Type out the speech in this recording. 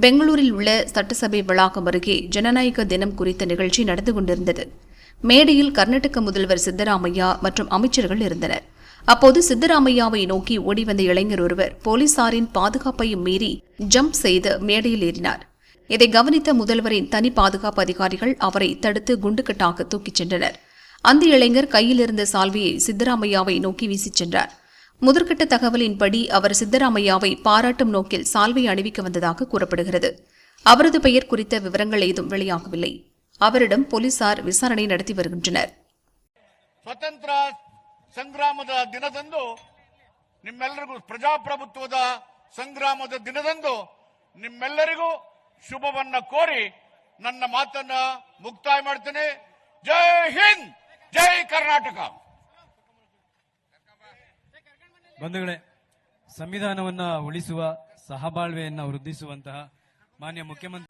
பெங்களூரில் உள்ள சட்டசபை வளாகம் அருகே ஜனநாயக தினம் குறித்த நிகழ்ச்சி நடந்து கொண்டிருந்தது. மேடையில் கர்நாடக முதல்வர் சித்தராமையா மற்றும் அமைச்சர்கள் இருந்தனர். அப்போது சித்தராமையாவை நோக்கி ஓடி வந்த இளைஞர் ஒருவர் போலீசாரின் பாதுகாப்பையும் மீறி ஜம்ப் செய்து மேடையில் ஏறினார். இதை கவனித்த முதல்வரின் தனி பாதுகாப்பு அதிகாரிகள் அவரை தடுத்து குண்டுக்கட்டாக தூக்கிச் சென்றனர். அந்த இளைஞர் கையில் இருந்த சால்வையை சித்தராமையாவை நோக்கி வீசிச் சென்றார். முதற்கட்ட தகவலின்படி அவர் சித்தராமையாவை பாராட்டும் நோக்கில் சால்வை அணிவிக்க வந்ததாக கூறப்படுகிறது அவரது பெயர் குறித்த விவரங்கள் ஏதும் வெளியாகவில்லை அவரிடம் போலீசார் விசாரணை நடத்தி வருகின்றனர் ಸ್ವತಂತ್ರ ಸಂಗ್ರಾಮದ ದಿನದಂದು ನಿಮ್ಮೆಲ್ಲರಿಗೂ ಪ್ರಜಾಪ್ರಭುತ್ವದ ಸಂಗ್ರಾಮದ ದಿನದಂದು ನಿಮ್ಮೆಲ್ಲರಿಗೂ ಶುಭವನ್ನ ಕೋರಿ ನನ್ನ ಮಾತನ್ನ ಮುಕ್ತಾಯ ಮಾಡ್ತೇನೆ ಜೈ ಹಿಂದ್ ಜೈ ಕರ್ನಾಟಕ ಬಂಧುಗಳೇ ಸಂವಿಧಾನವನ್ನ ಉಳಿಸುವ ಸಹಬಾಳ್ವೆಯನ್ನ ವೃದ್ಧಿಸುವಂತಹ ಮಾನ್ಯ ಮುಖ್ಯಮಂತ್ರಿ